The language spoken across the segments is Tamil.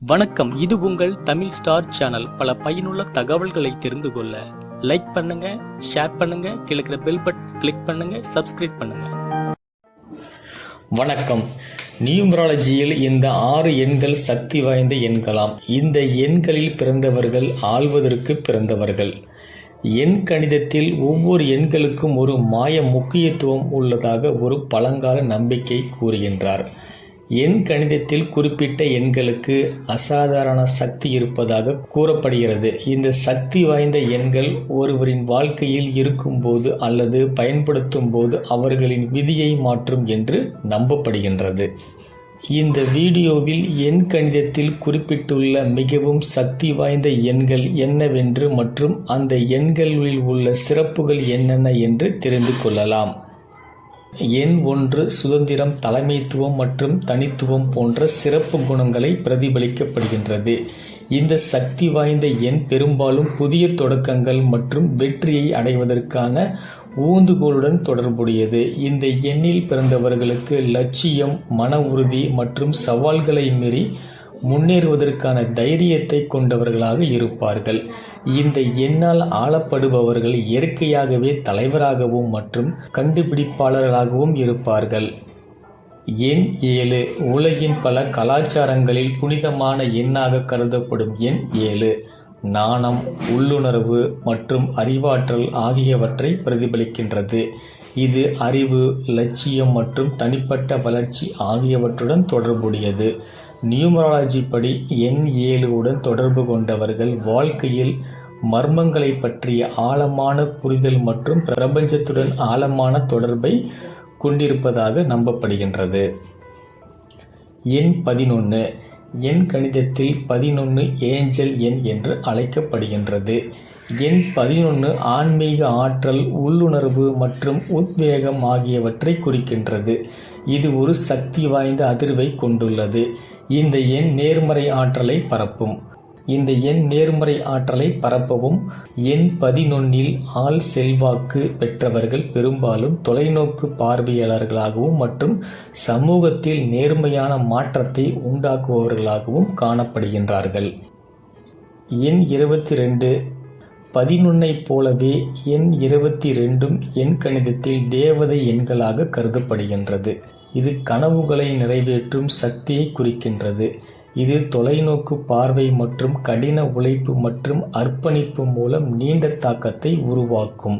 வணக்கம். இது உங்கள் தமிழ் ஸ்டார் சேனல். பல பயனுள்ள தகவல்களை தெரிந்து கொள்ள லைக் பண்ணுங்க ஷேர் பண்ணுங்க கிழக்கிற பெல் பட்டன் கிளிக் பண்ணுங்க சப்ஸ்கிரைப் பண்ணுங்க. வணக்கம். நியூமராலஜியில் இந்த ஆறு எண்கள் சக்தி வாய்ந்த எண்களாம். இந்த எண்களில் பிறந்தவர்கள் ஆள்வதற்கு பிறந்தவர்கள். எண் கணிதத்தில் ஒவ்வொரு எண்களுக்கும் ஒரு மாய முக்கியத்துவம் உள்ளதாக ஒரு பழங்கால நம்பிக்கை கூறுகின்றார். எண் கணிதத்தில் குறிப்பிட்ட எண்களுக்கு அசாதாரண சக்தி இருப்பதாக கூறப்படுகிறது. இந்த சக்தி வாய்ந்த எண்கள் ஒருவரின் வாழ்க்கையில் இருக்கும்போது அல்லது பயன்படுத்தும் போது அவர்களின் விதியை மாற்றும் என்று நம்பப்படுகின்றது. இந்த வீடியோவில் எண் கணிதத்தில் குறிப்பிட்டுள்ள மிகவும் சக்தி வாய்ந்த எண்கள் என்னவென்று மற்றும் அந்த எண்களில் உள்ள சிறப்புகள் என்னென்ன என்று தெரிந்து கொள்ளலாம். எண் ஒன்று சுதந்திரம் தலைமைத்துவம் மற்றும் தனித்துவம் போன்ற சிறப்பு குணங்களை பிரதிபலிக்கப்படுகின்றது. இந்த சக்தி வாய்ந்த எண் பெரும்பாலும் புதிய தொடக்கங்கள் மற்றும் வெற்றியை அடைவதற்கான ஊந்துகோலுடன் தொடர்புடையது. இந்த எண்ணில் பிறந்தவர்களுக்கு லட்சியம் மன உறுதி மற்றும் சவால்களை மீறி முன்னேறுவதற்கான தைரியத்தை கொண்டவர்களாக இருப்பார்கள். இந்த எண்ணால் ஆளப்படுபவர்கள் இயற்கையாகவே தலைவராகவும் மற்றும் கண்டுபிடிப்பாளர்களாகவும் இருப்பார்கள். எண் ஏழு. உலகின் பல கலாச்சாரங்களில் புனிதமான எண்ணாக கருதப்படும் எண் ஏழு. நாணம் உள்ளுணர்வு மற்றும் அறிவாற்றல் ஆகியவற்றை பிரதிபலிக்கின்றது. இது அறிவு லட்சியம் மற்றும் தனிப்பட்ட வளர்ச்சி ஆகியவற்றுடன் தொடர்புடையது. நியூமராலஜி படி எண் ஏழு உடன் தொடர்பு கொண்டவர்கள் வாழ்க்கையில் மர்மங்களை பற்றிய ஆழமான புரிதல் மற்றும் பிரபஞ்சத்துடன் ஆழமான தொடர்பை கொண்டிருப்பதாக நம்பப்படுகின்றது. எண் பதினொன்று எண் கணிதத்தில் பதினொன்று ஏஞ்சல் எண் என்று அழைக்கப்படுகின்றது. எண் பதினொன்று ஆன்மீக ஆற்றல் உள்ளுணர்வு மற்றும் உத்வேகம் ஆகியவற்றை குறிக்கின்றது. இது ஒரு சக்தி வாய்ந்த அதிர்வை கொண்டுள்ளது. இந்த எண் நேர்மறை ஆற்றலை பரப்பும். இந்த எண் நேர்மறை ஆற்றலை பரப்பவும் எண் பதினொன்னில் ஆள் செல்வாக்கு பெற்றவர்கள் பெரும்பாலும் தொலைநோக்கு பார்வையாளர்களாகவும் மற்றும் சமூகத்தில் நேர்மையான மாற்றத்தை உண்டாக்குபவர்களாகவும் காணப்படுகின்றார்கள். எண் இருபத்தி ரெண்டு பதினொன்னைப் போலவே எண் இருபத்தி ரெண்டும் எண் கணிதத்தில் தேவதை எண்களாக கருதப்படுகின்றது. இது கனவுகளை நிறைவேற்றும் சக்தியை குறிக்கின்றது. இது தொலைநோக்கு பார்வை மற்றும் கடின உழைப்பு மற்றும் அர்ப்பணிப்பு மூலம் நீண்ட தாக்கத்தை உருவாக்கும்.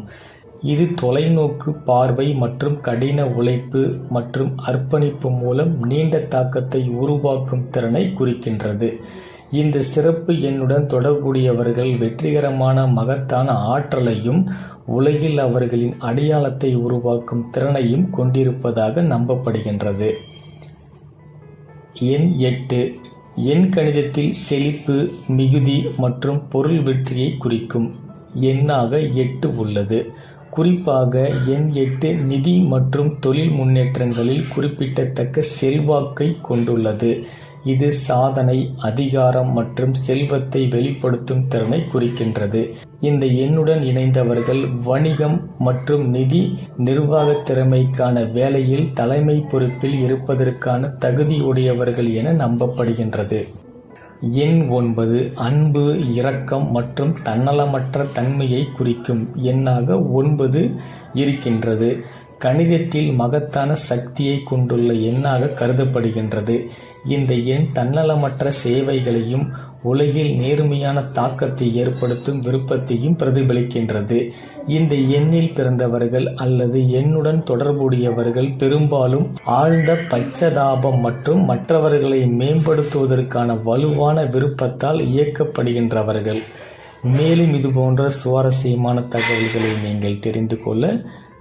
இது தொலைநோக்கு பார்வை மற்றும் கடின உழைப்பு மற்றும் அர்ப்பணிப்பு மூலம் நீண்ட தாக்கத்தை உருவாக்கும் திறனை குறிக்கின்றது. இந்த சிறப்பு எண்ணுடன் தொடர்புடையவர்கள் வெற்றிகரமான மகத்தான ஆற்றலையும் உலகில் அவர்களின் அடையாளத்தை உருவாக்கும் திறனையும் கொண்டிருப்பதாக நம்பப்படுகின்றது. எண் எட்டு எண் கணிதத்தில் செழிப்பு மிகுதி மற்றும் பொருள் வெற்றியை குறிக்கும் எண்ணாக எட்டு உள்ளது. குறிப்பாக எண் எட்டு நிதி மற்றும் தொழில் முன்னேற்றங்களில் குறிப்பிடத்தக்க செல்வாக்கை கொண்டுள்ளது. இது சாதனை அதிகாரம் மற்றும் செல்வத்தை வெளிப்படுத்தும் திறனை குறிக்கின்றது. இந்த எண்ணுடன் இணைந்தவர்கள் வணிகம் மற்றும் நிதி நிர்வாக திறமைக்கான வேலையில் தலைமை பொறுப்பில் இருப்பதற்கான தகுதியுடையவர்கள் என நம்பப்படுகின்றது. எண் ஒன்பது அன்பு இரக்கம் மற்றும் தன்னலமற்ற தன்மையை குறிக்கும் எண்ணாக ஒன்பது இருக்கின்றது. கணிதத்தில் மகத்தான சக்தியை கொண்டுள்ள எண்ணாக கருதப்படுகின்றது. இந்த எண் தன்னலமற்ற சேவைகளையும் உலகில் நேர்மையான தாக்கத்தை ஏற்படுத்தும் விருப்பத்தையும் பிரதிபலிக்கின்றது. இந்த எண்ணில் பிறந்தவர்கள் அல்லது எண்ணுடன் தொடர்புடையவர்கள் பெரும்பாலும் ஆழ்ந்த பச்சதாபம் மற்றும் மற்றவர்களை மேம்படுத்துவதற்கான வலுவான விருப்பத்தால் இயக்கப்படுகின்றவர்கள். மேலும் இது போன்ற சுவாரஸ்யமான தகவல்களை நீங்கள் தெரிந்து கொள்ள